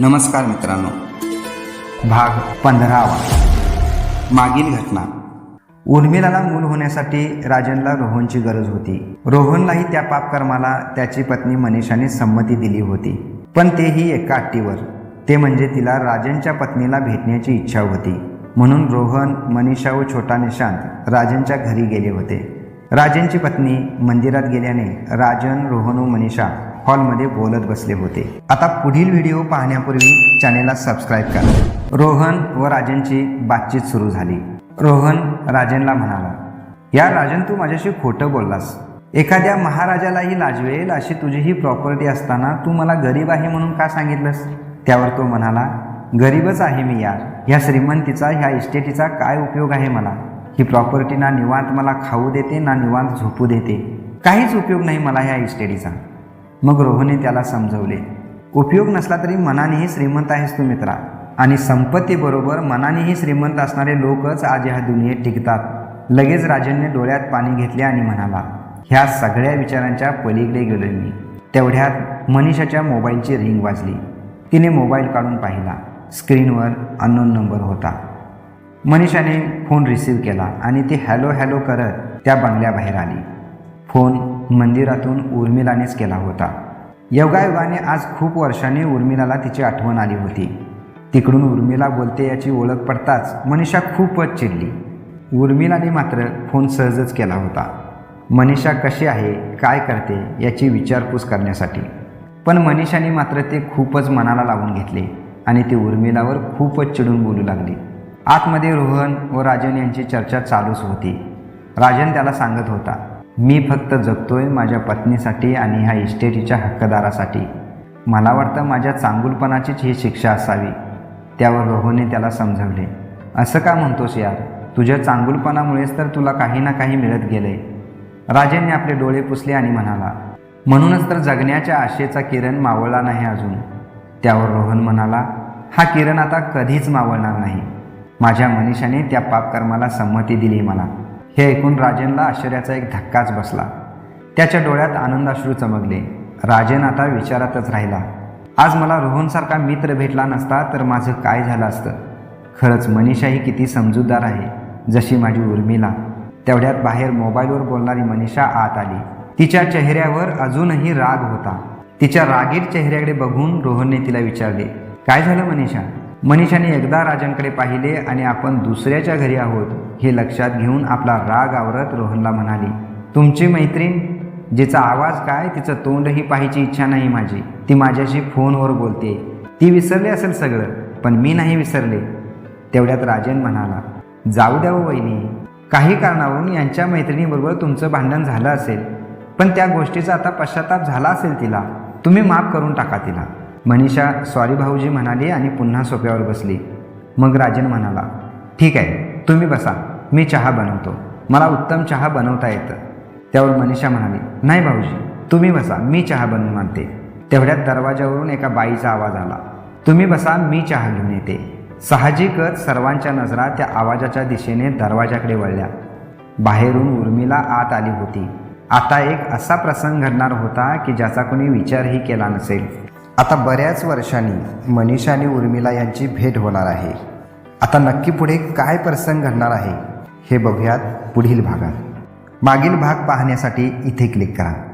नमस्कार मित्रांनो. भाग पंधरावा. मागील घटना. उर्मिलाला मूल होण्यासाठी राजनला रोहनची गरज होती. रोहनलाही त्या पापकर्माला त्याची पत्नी मनीषाने संमती दिली होती. पण तेही एका अट्टीवर ते म्हणजे तिला राजनच्या पत्नीला भेटण्याची इच्छा होती. म्हणून रोहन मनीषा व छोटा निशांत राजनच्या घरी गेले होते. राजनची पत्नी मंदिरात गेल्याने राजन रोहन व मनीषा हॉलमध्ये बोलत बसले होते. आता पुढील व्हिडिओ पाहण्यापूर्वी चॅनेलला सबस्क्राईब करा. रोहन व राजनची बातचीत सुरू झाली. रोहन राजनला म्हणाला या राजन तू माझ्याशी खोटं बोललास. एखाद्या महाराजालाही लाजवेल अशी तुझी ही प्रॉपर्टी असताना तू मला गरीब आहे म्हणून का सांगितलंस? त्यावर तो म्हणाला गरीबच आहे मी यार. ह्या श्रीमंतीचा ह्या इस्टेटीचा काय उपयोग आहे मला? ही प्रॉपर्टी ना निवांत मला खाऊ देते ना निवांत झोपू देते. काहीच उपयोग नाही मला ह्या इस्टेटीचा. मग रोहनने त्याला समजवले उपयोग नसला तरी मनानेही श्रीमंत आहेस तू मित्रा. आणि संपत्तीबरोबर मनानेही श्रीमंत असणारे लोकच आज ह्या दुनियेत टिकतात. लगेच राजनने डोळ्यात पाणी घेतले आणि म्हणाला ह्या सगळ्या विचारांच्या पलीकडे गेलो मी. तेवढ्यात मनीषाच्या मोबाईलची रिंग वाजली. तिने मोबाईल काढून पाहिला. स्क्रीनवर अननोन नंबर होता. मनीषाने फोन रिसीव्ह केला आणि ती हॅलो हॅलो करत त्या बंगल्याबाहेर आली. फोन मंदिरातून उर्मिलानेच केला होता. योगायोगाने आज खूप वर्षाने उर्मिलाला तिची आठवण आली होती. तिकडून उर्मिला बोलते याची ओळख पडताच मनीषा खूपच चिडली. उर्मिलाने मात्र फोन सहजच केला होता. मनीषा कशी आहे? काय करते? याची विचारपूस करण्यासाठी. पण मनीषाने मात्र ते खूपच मनाला लावून घेतले आणि ती उर्मिलावर खूपच चिडून बोलू लागली. आतमध्ये रोहन व राजन यांची चर्चा चालूच होती. राजन त्याला सांगत होता मी फक्त जगतोय माझ्या पत्नीसाठी आणि ह्या इस्टेटीच्या हक्कदारासाठी. मला वाटतं माझ्या चांगुलपणाचीच ही शिक्षा असावी. त्यावर रोहनने त्याला समजवले. असं का म्हणतोस यार? तुझ्या चांगुलपणामुळेच तर तुला काही ना काही मिळत गेलंय. राजेंनी आपले डोळे पुसले आणि म्हणाला म्हणूनच तर जगण्याच्या आशेचा किरण मावळला नाही अजून. त्यावर रोहन म्हणाला हा किरण आता कधीच मावळणार नाही. माझ्या मनीषाने त्या पापकर्माला संमती दिली मला. हे ऐकून राजनला आश्चर्याचा एक धक्काच बसला. त्याच्या डोळ्यात आनंदाश्रू चमकले. राजन आता विचारातच राहिला. आज मला रोहनसारखा मित्र भेटला नसता तर माझं काय झालं असतं? खरंच मनीषा ही किती समजूतदार आहे जशी माझी उर्मिला. तेवढ्यात बाहेर मोबाईलवर बोलणारी मनीषा आत आली. तिच्या चेहऱ्यावर अजूनही राग होता. तिच्या रागीट चेहऱ्याकडे बघून रोहनने तिला विचारले काय झालं मनीषा? मनीषाने एकदा राजांकडे पाहिले आणि आपण दुसऱ्याच्या घरी आहोत हे लक्षात घेऊन आपला राग आवरत रोहनला म्हणाली तुमची मैत्रीण जिचा आवाज काय तिचं तोंडही पाहायची इच्छा नाही माझी. ती माझ्याशी फोनवर बोलते. ती विसरली असेल सगळं पण मी नाही विसरले. तेवढ्यात राजन म्हणाला जाऊ द्या हो वहिनी. काही कारणावरून यांच्या मैत्रिणीबरोबर तुमचं भांडण झालं असेल पण त्या गोष्टीचा आता पश्चाताप झाला असेल तिला. तुम्ही माफ करून टाका तिला. मनीषा सॉरी भाऊजी म्हणाली आणि पुन्हा सोप्यावर बसली. मग राजन म्हणाला ठीक आहे तुम्ही बसा मी चहा बनवतो. मला उत्तम चहा बनवता येतं. त्यावर मनीषा म्हणाली नाही भाऊजी तुम्ही बसा मी चहा बनवून आणते. तेवढ्यात दरवाजावरून एका बाईचा आवाज आला तुम्ही बसा मी चहा घेऊन येते. साहजिकच सर्वांच्या नजरा त्या आवाजाच्या दिशेने दरवाजाकडे वळल्या. बाहेरून उर्मिला आत आली होती. आता एक असा प्रसंग घडणार होता की ज्याचा कोणी विचारही केला नसेल. आता बऱ्याच वर्षांनी मनीषा आणि उर्मिला यांची भेट होणार आहे. आता नक्की पुढे काय प्रसंग घडणार आहे हे बघूयात पुढील भागात. मागील भाग पाहण्यासाठी इथे क्लिक करा.